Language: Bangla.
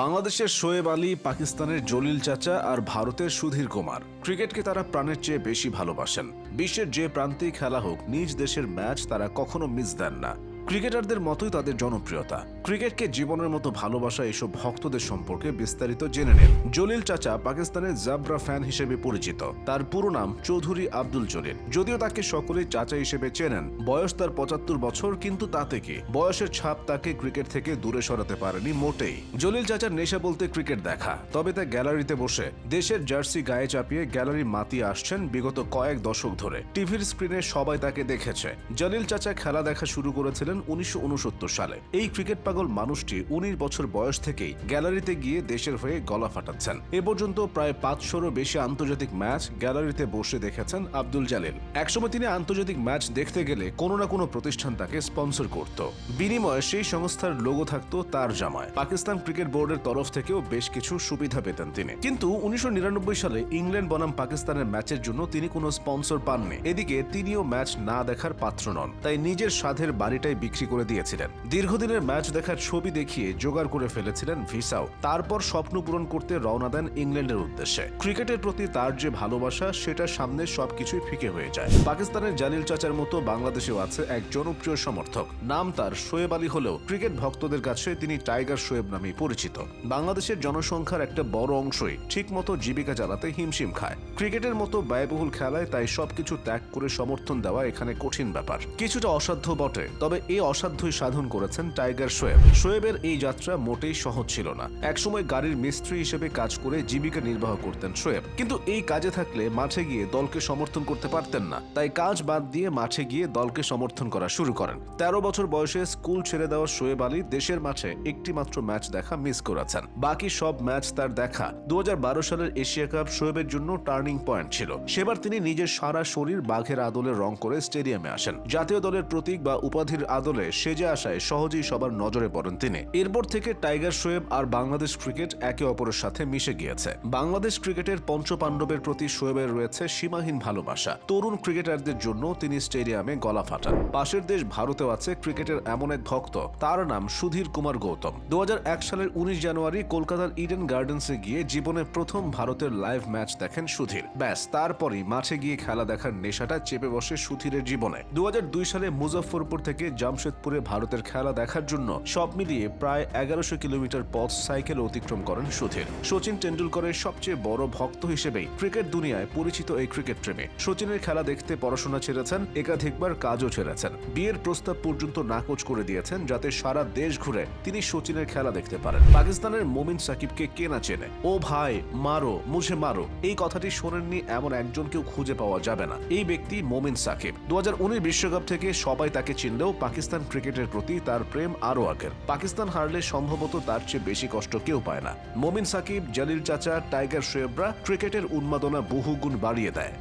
বাংলাদেশের শোয়েব আলী, পাকিস্তানের জলিল চাচা আর ভারতের সুধীর কুমার। ক্রিকেটকে তারা প্রাণের চেয়ে বেশি ভালোবাসেন। বিশ্বের যে প্রান্তেই খেলা হোক, নিজ দেশের ম্যাচ তারা কখনো মিস দেন না। ক্রিকেটারদের মতোই তাদের জনপ্রিয়তা। ক্রিকেটকে জীবনের মতো ভালোবাসা এসব ভক্তদের সম্পর্কে বিস্তারিত জেনে নেন। জলিল চাচা পাকিস্তানের জাবরা ফ্যান হিসেবে পরিচিত। তার পুরো নাম চৌধুরী আব্দুল জলিল। যদিও তাকে সকলেই চাচা হিসেবে চেনেন, বয়স তার পঁচাত্তর বছর, কিন্তু তাতে কি? বয়সের ছাপ তাকে ক্রিকেট থেকে দূরে সরাতে পারেনি মোটেই। জলিল চাচার নেশা বলতে ক্রিকেট দেখা, তবে তা গ্যালারিতে বসে দেশের জার্সি গায়ে চাপিয়ে গ্যালারি মাতিয়ে আসছেন বিগত কয়েক দশক ধরে। টিভির স্ক্রিনে সবাই তাকে দেখেছে। জলিল চাচা খেলা দেখা শুরু করেছিলেন উনিশশো উনসত্তর সালে। এই ক্রিকেট পাগল মানুষটি উনিশ বছর বয়স থেকেই গ্যালারিতে গিয়ে দেশের হয়ে গলা ফাটাচ্ছেন। এ পর্যন্ত প্রায় পাঁচশোরও বেশি আন্তর্জাতিক ম্যাচ গ্যালারিতে বসে দেখেছেন আব্দুল জালিল। একসময় তিনি আন্তর্জাতিক ম্যাচ দেখতে গেলে কোনো না কোনো প্রতিষ্ঠান তাকে স্পন্সর করত। বিনিময়ে সেই সংস্থার লোগো থাকতো তার জামায়। পাকিস্তান ক্রিকেট বোর্ডের তরফ থেকেও বেশ কিছু সুবিধা পেতেন তিনি। কিন্তু উনিশশো নিরানব্বই সালে ইংল্যান্ড বনাম পাকিস্তানের ম্যাচের জন্য তিনি কোনো স্পন্সর পাননি। এদিকে তিনিও ম্যাচ না দেখার পাত্র নন। তাই নিজের সাধের বাড়িটাই বিক্রি করে দিয়েছিলেন। দীর্ঘদিনের ম্যাচ দেখার ছবি দেখিয়ে জোগাড় করে ফেলেছিলেন ভিসাও। তারপর স্বপ্ন পূরণ করতে রওনা দেন ইংল্যান্ডের উদ্দেশ্যে। ক্রিকেটের প্রতি তার যে ভালোবাসা সেটার সামনে সবকিছুই ফিকে হয়ে যায়। পাকিস্তানের জালিল চাচার মতো বাংলাদেশেও আছে এক জনপ্রিয় সমর্থক। নাম তার শোয়েব আলী হলেও ক্রিকেট ভক্তদের কাছে তিনি টাইগার শোয়েব নামে পরিচিত। বাংলাদেশের জনসংখ্যার একটা বড় অংশই ঠিকমতো জীবিকা চালাতে হিমশিম খায়। ক্রিকেটের মতো ব্যয়বহুল খেলায় তাই সবকিছু ত্যাগ করে সমর্থন দেওয়া এখানে কঠিন ব্যাপার। কিছুটা অসাধ্য বটে, তবে এই অসাধ্যই সাধন করেছেন টাইগার শোয়েব শোয়েবের এই যাত্রা মোটেই সহজ ছিল না। একসময় গাড়ির মিস্ত্রি হিসেবে কাজ করে জীবিকা নির্বাহ করতেন শোয়েব কিন্তু এই কাজে থাকলে মাঠে গিয়ে দলকে সমর্থন করতে পারতেন না। তাই কাজ বাদ দিয়ে মাঠে গিয়ে দলকে সমর্থন করা শুরু করেন। তেরো বছর বয়সে স্কুল ছেড়ে দেওয়া শোয়েব আলী দেশের মাঠে একটি মাত্র ম্যাচ দেখা মিস করেছেন। বাকি সব ম্যাচ তার দেখা। দু হাজার বারো সালের এশিয়া কাপ শোয়েবের জন্য টার্নিং পয়েন্ট ছিল। সেবার তিনি নিজের সারা শরীর বাঘের আদলে রং করে স্টেডিয়ামে আসেন। জাতীয় দলের প্রতীক বা উপাধির আদলে সেজে আসায় সহজেই সবার নজরে পড়েন তিনি। এরপর থেকে টাইগার, শোয়েব আর বাংলাদেশ ক্রিকেট একে অপরের সাথে মিশে গিয়েছে। বাংলাদেশ ক্রিকেটের পঞ্চপাণ্ডবের প্রতি শোয়েবের রয়েছে সীমাহীন ভালোবাসা। তরুণ ক্রিকেটারদের জন্য তিনি স্টেডিয়ামে গলা ফাটান। পাশের দেশ ভারতেও আছে ক্রিকেটের এমন এক ভক্ত। তার নাম সুধীর কুমার গৌতম। দু হাজার এক সালের উনিশ জানুয়ারি কলকাতার ইডেন গার্ডেন্সে গিয়ে জীবনে প্রথম ভারতের লাইভ ম্যাচ দেখেন সুধীর। ব্যাস, তারপরই মাঠে গিয়ে খেলা দেখার নেশাটা চেপে বসে সুধীরের জীবনে। দু হাজার দুই সালে মুজফ্ফরপুর থেকে জামশেদপুরে ভারতের খেলা দেখার জন্য সব মিলিয়ে প্রায় এগারোশো কিলোমিটার পথ সাইকেল অতিক্রম করেন সুধীর সচিন টেন্ডুলকরের সবচেয়ে বড় ভক্ত হিসেবেই ক্রিকেট দুনিয়ায় পরিচিত এই ক্রিকেট প্রেমী। সচিনের খেলা দেখতে পড়াশোনা ছেড়েছেন, একাধিকবার কাজও ছেড়েছেন। বিয়ের প্রস্তাব পর্যন্ত নাকচ করে দিয়েছেন যাতে সারা দেশ ঘুরে তিনি সচিনের খেলা দেখতে পারেন। পাকিস্তানের মোমিন সাকিবকে কে না চেনে? ও ভাই, মারো, মুঝে মারো, এই কথাটি শোনেননি এমন একজনকেও খুঁজে পাওয়া যাবে না। এই ব্যক্তি মোমিন সাকিব। দু বিশ্বকাপ থেকে সবাই তাকে চিনলেও পাকিস্তান ক্রিকেটের প্রতি তার প্রেম আরও আগের। পাকিস্তান হারলে সম্ভবত তার চেয়ে বেশি কষ্ট কেউ পায় না। মোমিন সাকিব, জালিল চাচা, টাইগার শোয়েবরা ক্রিকেটের উন্মাদনা বহুগুণ বাড়িয়ে দেয়।